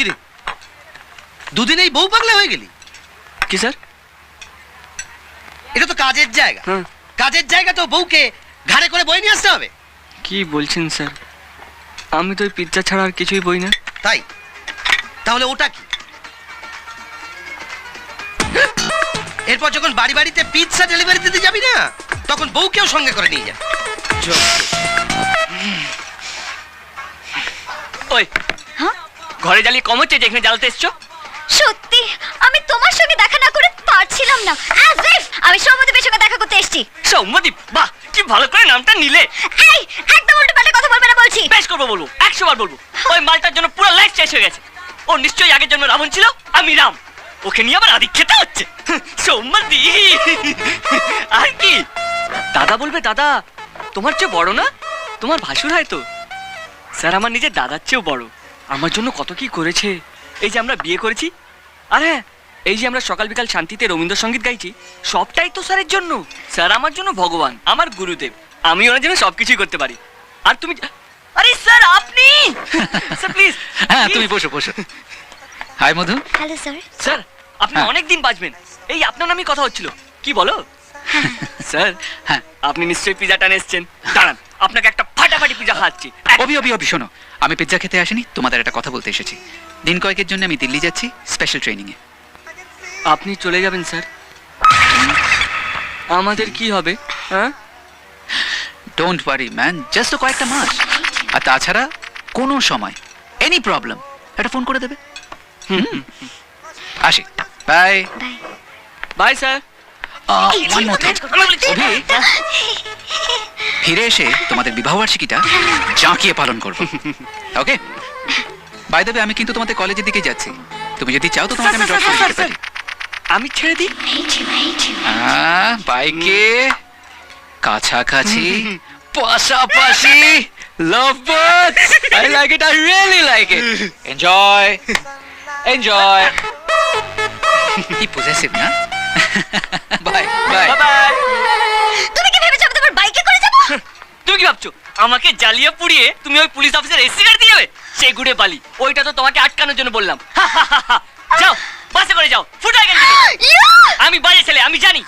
কিরে দুদিনেই বউ পাগলা হয়ে গেলি। কি স্যার? এটা তো কাজের জায়গা। হ্যাঁ। কাজের জায়গা তো বউকে ঘাড়ে করে বই নিয়ে আসতে হবে। কি বলছেন স্যার? আমি তো ওই পিৎজা ছাড়া আর কিছুই বই না। তাই? তাহলে ওটা কি? এরপর যখন বাড়ি বাড়িতে পিৎজা ডেলিভারি দিতে যাবি না তখন বউকেও সঙ্গে করে নিয়ে যাবি ওই? ঘরে জ্বালিয়ে কম হচ্ছে যেখানে জ্বালাতে এসছো? সত্যি আমি তোমার সঙ্গে দেখা না করে পারছিলাম না। অ্যাজ ইফ আমি সৌমদীপের সঙ্গে দেখা করতে এসেছি। সৌম্যদীপ বাহ কি ভালো করে নামটা নিলে। এই একদম উল্টো পাল্টা কথা বলবে না বলছি। বেশ করব বলব একশো বার বলব। ওই মালটার জন্য পুরো লাইফ শেষ হয়ে গেছে। ও নিশ্চয়ই আগের জন্য রাবণ ছিল আমি রাম। ওকে নিয়ে আবার আদি খেতে হচ্ছে সৌম্যদী আর কি? দাদা বলবে দাদা তোমার চেয়ে বড় না? তোমার ভাসুর হয় তো? স্যার আমার নিজের দাদার চেয়েও বড়। আমার জন্য কত কি করেছে। এই যে আমরা বিয়ে করেছি আর হ্যাঁ এই যে আমরা সকাল বিকাল শান্তিতে রবীন্দ্রসঙ্গীত গাইছি সবটাই তো স্যারের জন্য। স্যার আমার জন্য ভগবান আমার গুরুদেব আমি ওনার জন্য সবকিছুই করতে পারি। আর তুমি আরে স্যার আপনি! স্যার প্লিজ হ্যাঁ তুমি বসো বসো। Hi Madhu. Hello sir. Sir আপনি হ্যাঁ। অনেক দিন বাঁচবেন এই আপনার নামই কথা হচ্ছিল। কি বলো? স্যার হ্যাঁ। আপনি নিশ্চয়ই পিজা টান এসছেন। দাঁড়ান আপনাকে একটা ফাটাফাটি পিজা খাচ্ছি। অবি অবি অবি শোনো। আমি পিৎজা খেতে আসিনি তোমাদের একটা কথা বলতে এসেছি। দিন কয়েকের জন্য আমি দিল্লি যাচ্ছি স্পেশাল ট্রেনিং এ। আপনি চলে যাবেন স্যার। আমাদের কি হবে হ্যাঁ? ডোন্ট ওয়ারি ম্যান জাস্ট কয়েকটা মাস। আর তাছাড়া কোনো সময় এনি প্রবলেম একটা ফোন করে দেবে। হুম আসি। Bye bye sir. One more Abhi ফিরে এসে তোমাদের বিবাহ বার্ষিকীটা জাঁকিয়ে পালন করব। ওকে বাই দেবে আমি কিন্তু তোমাদের কলেজের দিকে যাচ্ছি। তুমি যদি চাও তো তোমাকে আমি ড্রপ করে দিতে পারি। আমি ছেড়ে দিই? বাইকে, কাছাকাছি, পাশাপাশি love birds I like it I really like it enjoy enjoy কি পজেসিভ না? বাই বাই বাই বাই তুমি কি ভেবেছো আমি তোমার বাইকে করে যাব তুমি কি ভাবছ আমাকে জ্বালিয়ে পুড়িয়ে তুমি ওই পুলিশ অফিসার এসি গাড়ি দিয়ে যাবে? সে ঘুরে বালি। ওইটা তো তোমাকে আটকানোর জন্য বললাম। যাও বাসে করে যাও। গেল আমি বাজে ছেলে আমি জানি।